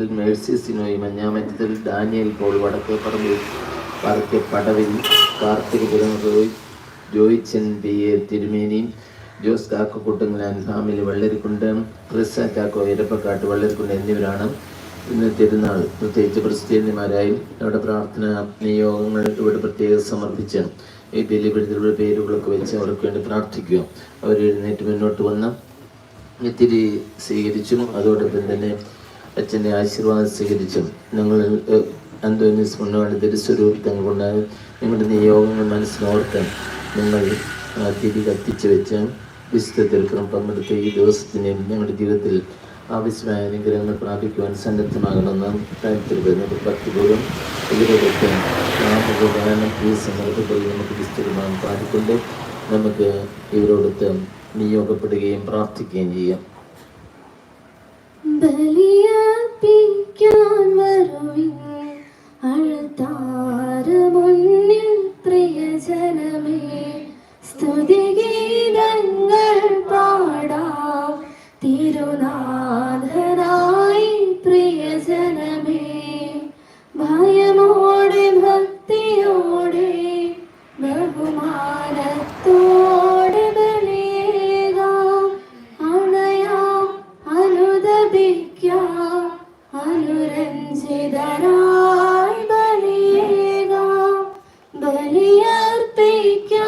Mercy Sinoy Manjamattathil Daniel Paul Vadakke Parambil Vadakke Padavil Karthikapuram Roy Joychan P A Thirumeni Jose Kakkakuttangalan family Vellarikundu Krisa Chacko Irappakkattu Vellarikundu എന്നിവരാണ് ഇന്ന് തിരുനാൾ. പ്രത്യേകിച്ച് ക്രിസ്ത്യാനിമാരായി അവിടെ പ്രാർത്ഥന നിയോഗങ്ങൾ ഇവിടെ പ്രത്യേകം സമർപ്പിച്ച് ഈ ബലിപീഠത്തിലുള്ള പേരുകളൊക്കെ വെച്ച് അവർക്ക് വേണ്ടി പ്രാർത്ഥിക്കുക അവർ എഴുന്നേറ്റ് മുന്നോട്ട് വന്ന് ഇത്തിരി സ്വീകരിച്ചും അതോടൊപ്പം തന്നെ അച്ഛന്റെ ആശീർവാദം സ്വീകരിച്ചും ഞങ്ങൾ അന്തോനിസ് മുന്നോട്ട് തിരുസ്വരൂപത്തം കൊണ്ട് നിങ്ങളുടെ നിയോഗങ്ങൾ മനസ്സിനോർത്ത് നിങ്ങൾ തിരി കത്തിച്ച് വെച്ച് വിശുദ്ധ തിരുക്കം പങ്കെടുത്ത ഈ ദിവസത്തിന് ഞങ്ങളുടെ ജീവിതത്തിൽ ആവശ്യമായ അനുഗ്രഹങ്ങൾ പ്രാപിക്കുവാൻ സന്നദ്ധമാകണമെന്ന് താല്പര്യപ്പെടുന്നു. ഭക്തിപൂർവം ഇവരോടൊക്കെ നാമഗാനം ഈ സന്ദർഭത്തിൽ നമുക്ക് വിസ്തൃതമായി പാടിക്കൊണ്ട് നമുക്ക് ഇവരോടൊത്ത് നിയോഗപ്പെടുകയും പ്രാർത്ഥിക്കുകയും ചെയ്യാം. ബലിയർപ്പിക്കാം വചനമേ സ്തുതിഗീതങ്ങൾ പാടാം. തിരുനാഥനായി പ്രിയജനമേ ഭയമോടെ ഭക്തിയോടെ ബഹുമാനത്തോടെ ബലിയേക അണയാം അനുദപിക്കാം. അനുരഞ്ജിതരാ sei que